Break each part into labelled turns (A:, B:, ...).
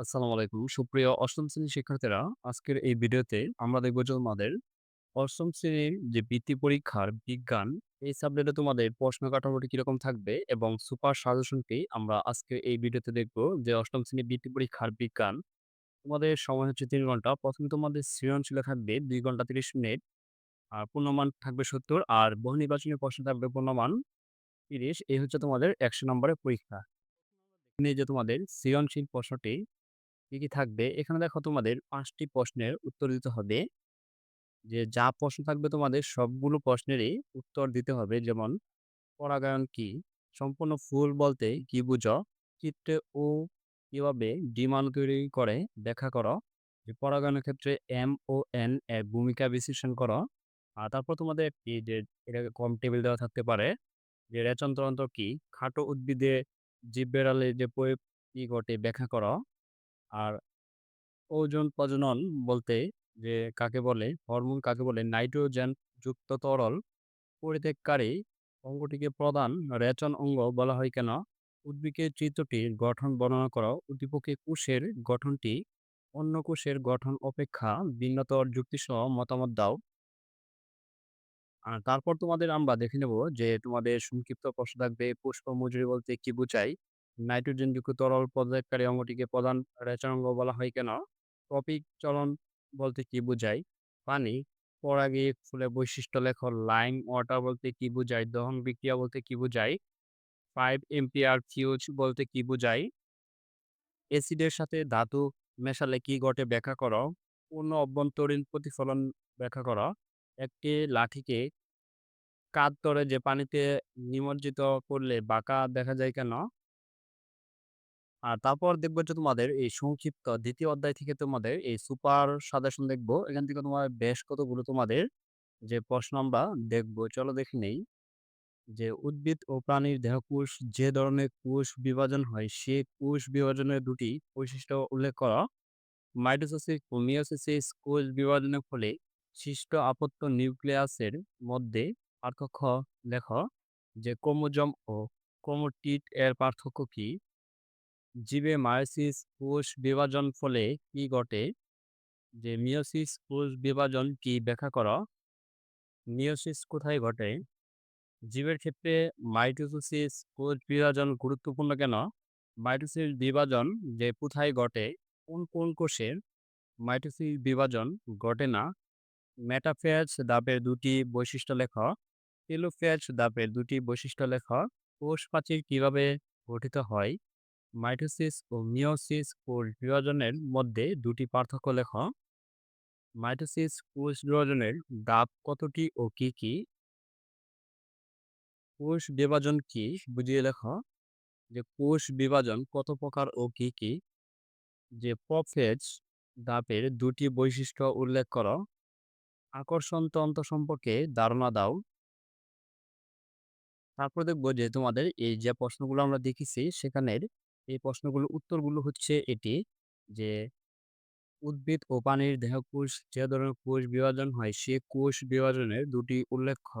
A: আসসালামু আলাইকুম। সুপ্রিয় অষ্টম শ্রেণির শিক্ষার্থীরা, আজকের এই ভিডিওতে আমরা দেখব যে তোমাদের অষ্টম শ্রেণির যে বৃত্তি পরীক্ষার বিজ্ঞান, এই সাবজেক্টে তোমাদের প্রশ্ন কাঠামোটি কীরকম থাকবে এবং সুপার সাজেশনটি আমরা আজকে এই ভিডিওতে দেখব যে অষ্টম শ্রেণির বৃত্তি পরীক্ষার বিজ্ঞান। তোমাদের সময় হচ্ছে তিন ঘণ্টা। প্রথমে তোমাদের সৃজনশীল থাকবে দুই ঘণ্টা ৩০ মিনিট। আর পূর্ণমান থাকবে ৭০ আর বহু নির্বাচনী প্রশ্ন থাকবে পূর্ণমান ৩০। এই হচ্ছে তোমাদের ১০০ নম্বরের পরীক্ষা। যে তোমাদের সৃজনশীল প্রশ্নটি কি, কি থাকবে? এখানে দেখো তোমাদের পাঁচটি প্রশ্নের উত্তর দিতে হবে। যে যা প্রশ্ন থাকবে তোমাদের সবগুলো প্রশ্নেরই উত্তর দিতে হবে। যেমন পরাগায়ন কি? সম্পূর্ণ ফুল বলতে কি বুঝো? চিত্রে ও কীভাবে ডিম্বাণু তৈরি করে ব্যাখ্যা করো। যে পরাগায়নের ক্ষেত্রে এম ও এন এর ভূমিকা বিশ্লেষণ করো। আর তারপর তোমাদের একটি যে এটাকে কম টেবিল দেওয়া থাকতে পারে। যে রেচন তন্ত্র কি? খাটো উদ্ভিদে জীব বেড়ালে যে প্রয়োগ কি ঘটে ব্যাখ্যা করো। আর ওজন প্রজনন বলতে যে কাকে বলে? হরমোন কাকে বলে? নাইট্রোজেন যুক্ত তরল পরিত্যাগকারী অঙ্গটিকে প্রধান রেচন অঙ্গ বলা হয় কেন? উদ্ভিদের চিত্রটির গঠন বর্ণনা করা উদ্দীপকে কোষের গঠনটি অন্য কোষের গঠন অপেক্ষা ভিন্নতর যুক্তিসহ মতামত দাও। আর তারপর তোমাদের আমরা দেখে নেব যে তোমাদের সংক্ষিপ্ত প্রশ্ন থাকবে, পুষ্প মজুরি বলতে কি বোঝায়? নাইট্রোজেনযুক্ত তরল পদার্থকারী অঙ্গটিকে প্রধান রেচন অঙ্গ বলা হয় কেন? টপিক চলন বলতে কি বোঝায়? পানি পরাগী ফুলের বৈশিষ্ট্য লেখো। লাইম, ওয়াটার বলতে কি বোঝায়? দহন বিক্রিয়া বলতে কি বোঝায়? 5 এম্পিয়ার ফিউজ বলতে কি বোঝায়? অ্যাসিডের সাথে ধাতু মেশালে কি ঘটে ব্যাখ্যা করো। পূর্ণ অভ্যন্তরীণ প্রতিফলন ব্যাখ্যা করো। একটি লাঠিকে কাত ধরে যে পানিতে নিমজ্জিত করলে বাঁকা দেখা যায় কেন? আর তারপর দেখব যে তোমাদের এই সংক্ষিপ্ত দ্বিতীয় অধ্যায় থেকে তোমাদের এই সুপার সাজেশন দেখব এখান থেকে তোমার বেশ কতগুলো তোমাদের যে প্রশ্ন আমরা দেখব চলো দেখে নেই। যে উদ্ভিদ ও প্রাণীর দেহকোষ যে ধরনের কোষ বিভাজন হয়, সে কোষ বিভাজনের দুটি বৈশিষ্ট্য উল্লেখ করো। মাইটোসিস ও মিয়োসিস কোষ বিভাজনের ফলে সৃষ্ট আবদ্ধ নিউক্লিয়াসের মধ্যে পার্থক্য লেখো। যে ক্রোমোজম ও ক্রোমাটিড এর পার্থক্য কি? জীবে মায়োসিস কোষ বিভাজন ফলে কি ঘটে? যে মিয়োসিস কোষ বিভাজন কি ব্যাখ্যা করো। মিয়োসিস কোথায় ঘটে? জীবের ক্ষেত্রে মাইটোসিস কোষ বিভাজন গুরুত্বপূর্ণ কেন? মাইটোসিস বিভাজন যে কোথায় ঘটে? কোন, কোন কোষের মাইটোসিস বিভাজন ঘটে না? মেটাফেজ ধাপের ২ টি বৈশিষ্ট্য লেখ টেলোফেজ ধাপের ২ টি বৈশিষ্ট্য লেখ কোষ প্রাচীর কীভাবে গঠিত হয়? মাইটোসিস ও মিওসিস কোষ বিভাজনের মধ্যে দুটি পার্থক্য লেখ মাইটোসিস কোষ বিভাজনের ধাপ কতটি ও কি, কি? কোষ বিভাজন কি বুঝিয়ে লেখ যে কোষ বিভাজন কত প্রকার ও কি, কি? যে প্রোফেজ ধাপের দুটি বৈশিষ্ট্য উল্লেখ করো। আকর্ষণ তন্ত্র সম্পর্কে ধারণা দাও। তারপর দেখব যে তোমাদের এই যে প্রশ্নগুলো আমরা দেখেছি সেখানের এই প্রশ্নগুলোর উত্তরগুলো হচ্ছে এটি, যে উদ্ভিদ ও প্রাণীর দেহকোষ যে ধরনের কোষ বিভাজন হয়, সে কোষ বিভাজনের ২ টি উল্লেখ্য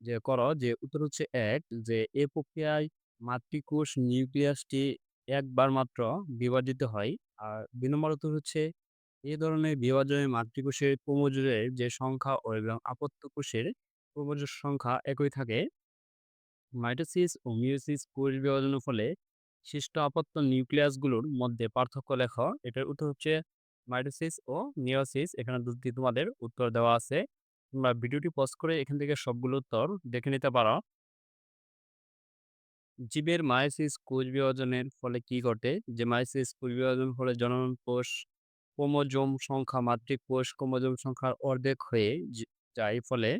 A: যে করো যে উত্তর হচ্ছে এক, যে এ প্রক্রিয়ায় মাতৃকোষ নিউক্লিয়াসটি একবার মাত্র বিভাজিত হয়। আর ২ নম্বর উত্তর হচ্ছে এ ধরনের বিভাজনে মাতৃকোষের ক্রোমোজোমের যে সংখ্যা ও এবং আপত্য কোষের ক্রোমোজোম সংখ্যা একই থাকে। মাইটোসিস ও মিয়োসিস কোষ বিভাজনের ফলে সৃষ্ট আপত্য নিউক্লিয়াসগুলোর মধ্যে পার্থক্য লেখো। এটার উত্তর হচ্ছে মাইটোসিস ও নিওসিস এখানে ২ টি তোমাদের উত্তর দেওয়া আছে। তোমরা ভিডিওটি পজ করে এখান থেকে সবগুলো উত্তর দেখে নিতে পারো। জীবের মায়োসিস কোষ বিভাজনের ফলে কি ঘটে? যে মায়োসিস কোষ বিভাজনের ফলে জনন কোষ, ক্রোমোজোম সংখ্যা মাতৃকোষ ক্রোমোজোম সংখ্যার অর্ধেক হয়ে যায় ফলে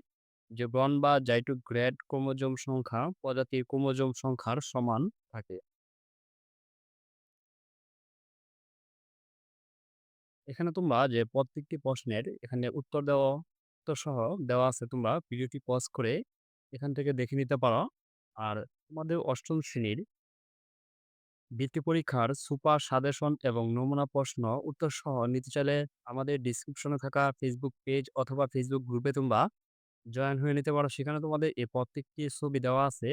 A: যে ব্রন বা জাইটোগ্রেড ক্রোমোজোম সংখ্যা প্রজাতির ক্রোমোজোম সংখ্যার সমান থাকে। এখানে তোমরা যে প্রত্যেকটি প্রশ্নের এখানে উত্তর দেওয়া উত্তর সহ দেওয়া আছে তোমরা ভিডিওটি পজ করে এখান থেকে দেখে নিতে পারো। আর তোমাদের অষ্টম শ্রেণির বৃত্তি পরীক্ষার সুপার সাজেশন এবং নমুনা প্রশ্ন উত্তর সহ নিতে চাইলে আমাদের ডেসক্রিপশনে থাকা ফেসবুক পেজ অথবা ফেসবুক গ্রুপে তোমরা জয়েন হয়ে নিতে পারো। সেখানে তোমাদের এই প্রত্যেকটি ছবি দেওয়া আছে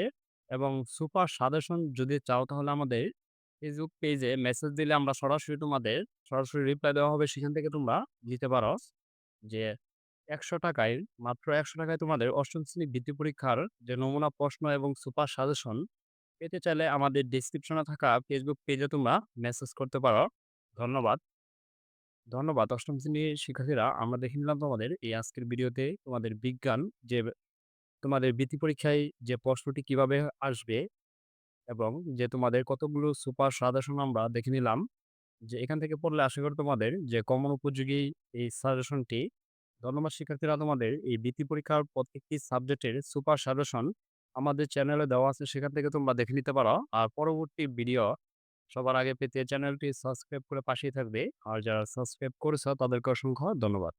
A: এবং সুপার সাজেশন যদি চাও তাহলে আমাদের Facebook পেজে মেসেজ দিলে আমরা সরাসরি তোমাদের, সরাসরি রিপ্লাই দেওয়া হবে। সেখান থেকে তোমরা দিতে পারো যে একশো টাকায়, মাত্র একশো টাকায় তোমাদের অষ্টম শ্রেণি বৃত্তি পরীক্ষার যে নমুনা প্রশ্ন এবং সুপার সাজেশন পেতে চাইলে আমাদের ডেসক্রিপশনে থাকা ফেসবুক পেজে তোমরা মেসেজ করতে পারো। ধন্যবাদ। ধন্যবাদ অষ্টম শ্রেণির শিক্ষার্থীরা, আমরা দেখে নিলাম তোমাদের এই আজকের ভিডিওতে তোমাদের বিজ্ঞান, যে তোমাদের বৃত্তি পরীক্ষায় যে প্রশ্নটি কীভাবে আসবে এবং যে তোমাদের কতগুলো সুপার সাজেশন আমরা দেখে নিলাম। যে এখান থেকে পড়লে আশা করি তোমাদের যে কমন উপযোগী এই সাজেশনটি, ধন্যবাদ শিক্ষার্থীরা তোমাদের এই বৃত্তি পরীক্ষার প্রত্যেকটি সাবজেক্টের সুপার সাজেশন আমাদের চ্যানেলে দেওয়া আছে, সেখান থেকে তোমরা দেখে নিতে পারো। আর পরবর্তী ভিডিও সবার আগে পেতে চ্যানেলটি সাবস্ক্রাইব করে পাশেই থাকবে। আর যারা সাবস্ক্রাইব করেছ তাদেরকে অসংখ্য ধন্যবাদ।